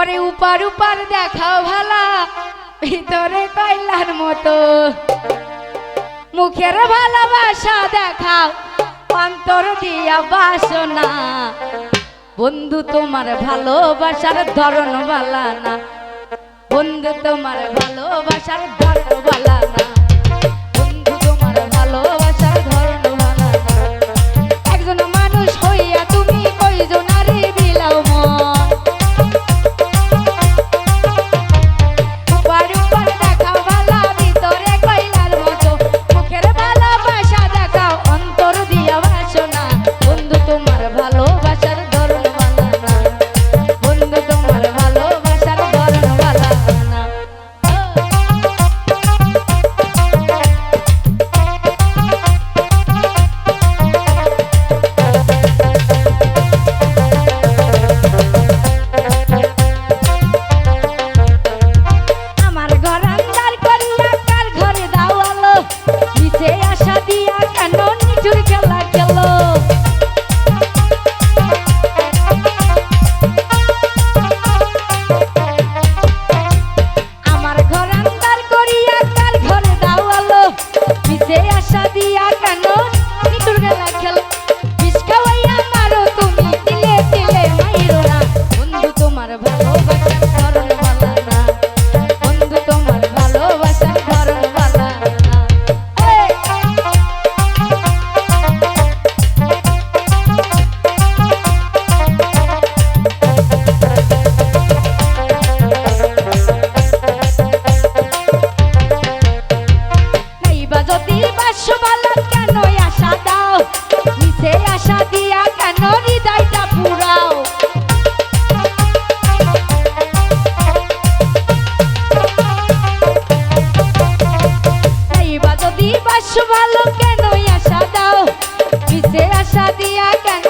পরে উপার উপার দেখাও ভালা, ভিতরে কয়লার মতো। মুখের ভালোবাসা দেখাও, অন্তর দিয়া বাসনা। বন্ধু, তোমার ভালোবাসার ধরন বালা না বন্ধু, তোমার ভালোবাসার ধরন বালা না আশা দিয়া কেন বাসু ভালো কেন আশা দাও? কিসের আশা দিয়া কেন